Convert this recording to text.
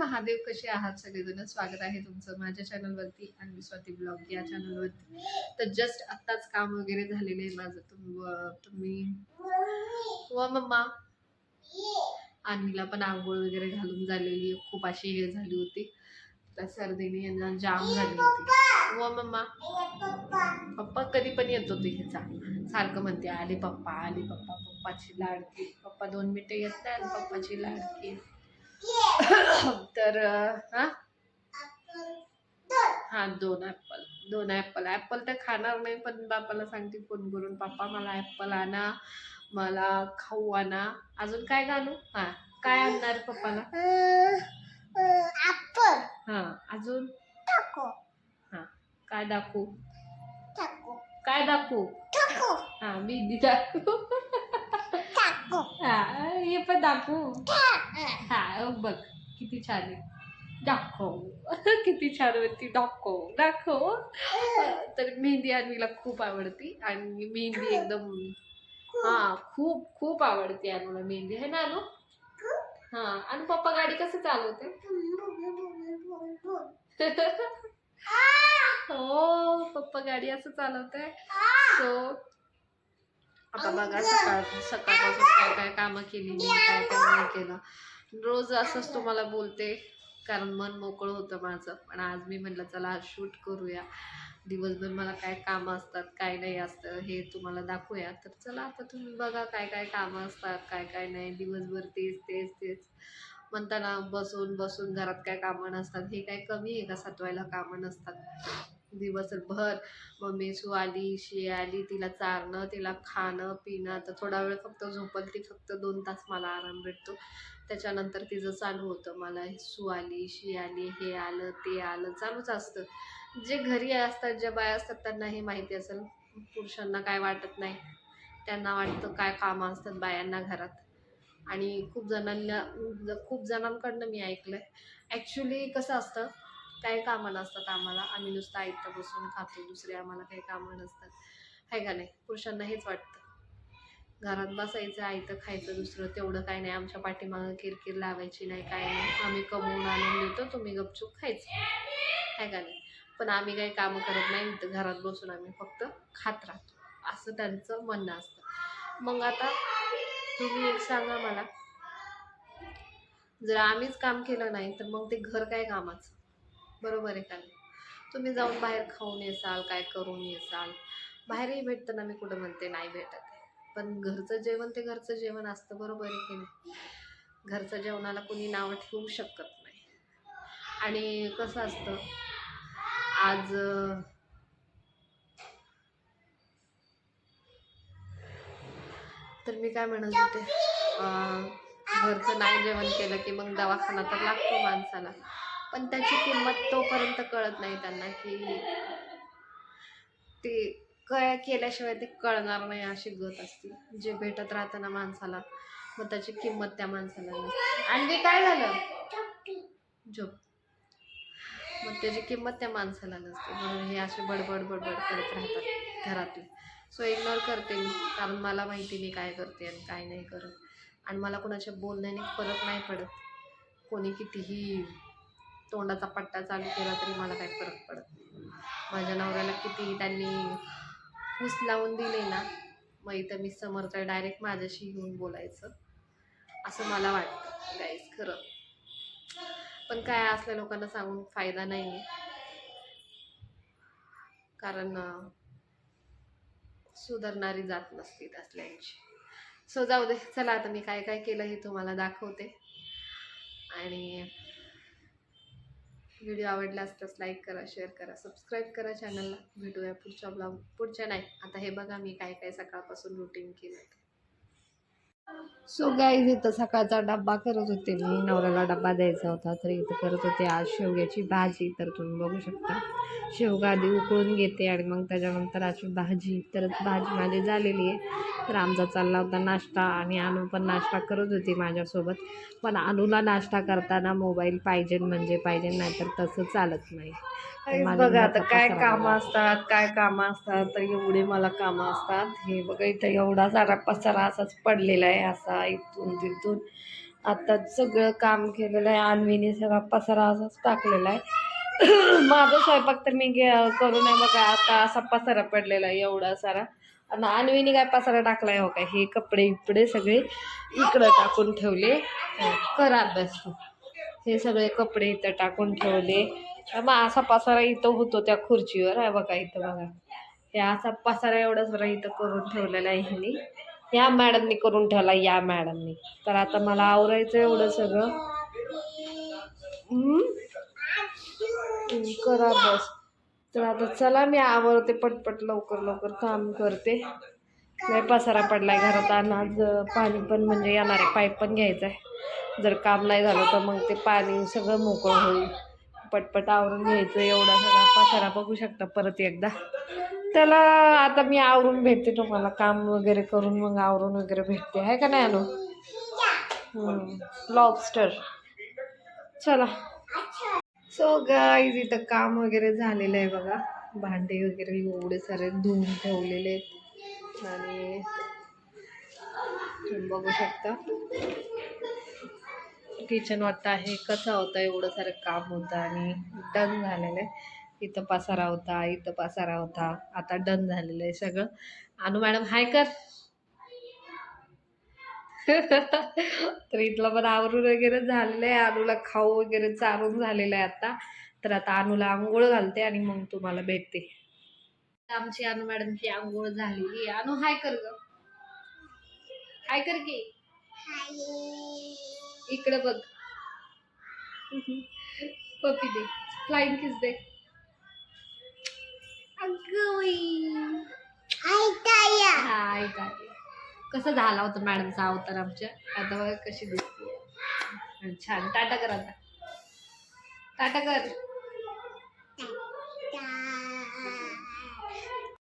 महादेव कसे आहात? सगळेजण स्वागत आहे तुमचं माझ्या चॅनलवरती आणि स्वाती ब्लॉग या चॅनलवरती तर जस्ट आत्ताच काम वगैरे झालेले आहे माझं. तुम तुम्ही व मम्मा. अन्वीला पण आंघोळ वगैरे घालून झालेली खूप अशी हे झाली होती. त्या सर्दीने यांना जाम झाली होती. व मम्मा. पप्पा कधी पण येतो तू ह्याचा सारखं म्हणते आले पप्पा आले पप्पा पप्पाची लाडकी. पप्पा दोन मिनिटं येत नाही आणि पप्पाची लाडकी. तर हा? हा दोन ॲपल. दोन ॲपल. ॲपल तर खाणार नाही पण बापाला सांगते फोन करून पप्पा मला ॲपल आणा मला खाऊ आणा. अजून काय घालू? हा काय आणणार पप्पाला? हा अजून? हा काय दाखवू? काय दाखवू? हा मी दाखवू. हा हे पण दाखवू. हा बघ किती छान आहे. दाखव. किती छान होती दाखव. दाखव. तर मेहंदी आणवीला खूप आवडती आणि मेहंदी एकदम हा खूप खूप आवडते अनुला मेहंदी. है ना अनु? हा आणि पप्पा गाडी कसं चालवते? हो. पप्पा गाडी असं चालवते सो आता बघा सकाळ सकाळपासून काय काय कामं केली मी काय काय नाही केलं. रोज असंच तुम्हाला बोलते कारण मन मोकळं होतं माझं. पण आज मी म्हटलं चला आज शूट करूया. दिवसभर मला काय कामं असतात काय नाही असतं हे तुम्हाला दाखवूया. तर चला आता तुम्ही बघा काय काय कामं असतात काय काय नाही. दिवसभर तेच तेच तेच. म्हणताना बसून बसून घरात काय कामं नसतात हे काय कमी आहे का सतवायला कामं नसतात? दिवसभर मम्मी सू आली शी आली तिला चारणं तिला खाणं पिणं. तर थोडा वेळ फक्त झोपल ती फक्त दोन तास मला आराम भेटतो. त्याच्यानंतर तिचं चालू होतं. मला सू आली शी आली हे आलं ते आलं. चालूच असतं. जे घरी असतात ज्या बाया असतात त्यांना हे माहिती असेल. पुरुषांना काय वाटत नाही. त्यांना वाटतं काय कामं असतात बायांना घरात. आणि खूप जणांना खूप जणांकडनं मी ऐकलं आहे ॲक्च्युली कसं असतं काही कामं नसतात आम्हाला. आम्ही नुसतं ऐकतं बसून खातो दुसरे आम्हाला काही कामं नसतात. आहे का नाही? पुरुषांना हेच वाटतं. घरात बसायचं आयतं खायचं दुसरं तेवढं काय नाही. आमच्या पाठीमागं किरकिर लावायची नाही काय नाही. आम्ही कमवून आणून देतो तुम्ही गपचूप खायचं. आहे का नाही? पण आम्ही काही कामं करत नाही तर घरात बसून आम्ही फक्त खात राहतो. असं त्यांचं म्हणणं असतं. मग आता तुम्ही एक सांगा मला. जर आम्हीच काम केलं नाही तर मग ते घर काय कामाचं? बरोबर आहे का तुम्ही जाऊन बाहेर खाऊन येसाल काय करून येसाल. बाहेरही भेटतं ना मी कुठं म्हणते नाही भेटत पण घरचं जेवण ते घरचं जेवण असतं बरोबर आहे की नाही? घरचं जेवणाला कोणी नावं ठेवू शकत नाही. आणि कसं असतं आज तर मी काय म्हणत होते घरचं नाही जेवण केलं की मग दवाखाना तर लागतो माणसाला. पण त्याची किंमत तोपर्यंत कळत नाही त्यांना की ते कळ केल्याशिवाय ते कळणार नाही अशी गत असते. जे भेटत राहतं ना माणसाला मग त्याची किंमत त्या माणसाला नसते. आणि काय झालं? झोप मग त्याची किंमत त्या माणसाला नसते. म्हणून हे असे बडबड बडबड करत राहतात घरातले. सो इग्नोर करते मी कारण मला माहिती मी काय करते आणि काय नाही करत. आणि मला कोणाच्या बोलण्याने फरक नाही पडत. कोणी कितीही तोंडाचा पट्टा चालू केला तरी मला काही फरक पडत नाही. माझ्या नवऱ्याला किती त्यांनी फूस लावून दिले ना मग इथं मी समर्थ डायरेक्ट माझ्याशी येऊन बोलायचं. असं मला वाटतं गाईज खरं. पण काय असल्या लोकांना सांगून फायदा नाही आहे कारण सुधारणारी जात नसते असल्यांची सो जाऊ दे चला आता मी काय काय केलं हे तुम्हाला दाखवते. आणि व्हिडिओ आवडला असल्यास लाईक करा शेअर करा सबस्क्राईब करा चॅनलला भेटूया पुढच्या ब्लॉग पुढच्या नाही आता हे बघा मी काय काय सकाळपासून रुटीन केलं सो गाईज इथं सकाळचा डब्बा करत होते मी. नवऱ्याला डब्बा द्यायचा होता तर इथं करत होते आज शेवग्याची भाजी. तर तुम्ही बघू शकता शेवगा आधी उकळून घेते आणि मग त्याच्यानंतर अशी भाजी तर भाजी माझी झालेली आहे. तर आमचा चालला होता नाश्ता आणि अनु पण नाश्ता करत होती माझ्यासोबत. पण अनुला नाश्ता करताना मोबाईल पाहिजे म्हणजे पाहिजे नाहीतर तसं चालत नाही. बघा आता काय कामं. असतात काय कामं असतात तर एवढे मला कामं असतात. हे बघा इथं एवढा सारा पसारा असाच पडलेला आहे. असा इथून तिथून. आता सगळं काम केलेलं आहे. आणवीने सगळा पसारा असाच टाकलेला आहे. माझा स्वयंपाक तर मी घे करू नये बघा. आता असा पसारा पडलेला आहे एवढा सारा. आणि आणवीने काय पसारा टाकलाय हो काय? हे कपडे इकडे सगळे इकडं टाकून ठेवले. कर अभ्यास हे सगळे कपडे इथं टाकून ठेवले. मग असा पसारा इथं होतो त्या खुर्चीवर. आहे बघा इथं बघा. हे असा पसारा एवढा जरा इथं करून ठेवलेला आहे ह्यांनी या मॅडमनी करून ठेवला या मॅडमनी. तर आता मला आवरायचं एवढं सगळं. करा बस. तर आता चला मी आवरते पटपट लवकर लवकर काम करते. लय पसारा पडलाय घरात अनाज पाणी पण म्हणजे येणार आहे पाईप पण घ्यायचं आहे. जर काम नाही झालं तर मग ते पाणी सगळं मोकळं होईल. पटपट आवरून घ्यायचं एवढा सगळा. पसारा बघू शकता परत एकदा. त्याला आता मी आवरून भेटते तुम्हाला. काम वगैरे करून मग आवरून वगैरे भेटते. आहे का नाही अनु? लॉबस्टर चला. सो गाईज इथं काम वगैरे झालेलं आहे बघा. भांडे वगैरे एवढे सारे धुवून ठेवलेले आहेत. आणि तुम्ही बघू शकता. किचन वाटतं आहे. कसं होतं एवढं सारं काम होतं आणि डन झालेलं आहे. इथं पसारा होता इथं पसारा होता. आता डन झालेलं आहे सगळं. अनु मॅडम हाय कर. तर इथलं पण आवरून वगैरे झालेलं आहे. अनुला खाऊ वगैरे चारून झालेलं आहे आता. तर आता अनुला आंघोळ घालते आणि मग तुम्हाला भेटते. आमची अनु मॅडमची आंघोळ झालेली अनु हाय कर ग. हाय कर की. इकडे बघ. पपी दे. फ्लाइंग किस दे. काय कसं झाला होता मॅडमचा अवतार आमच्या? आता बघा कशी दिसते छान. टाटा कर आता. टाटा कर.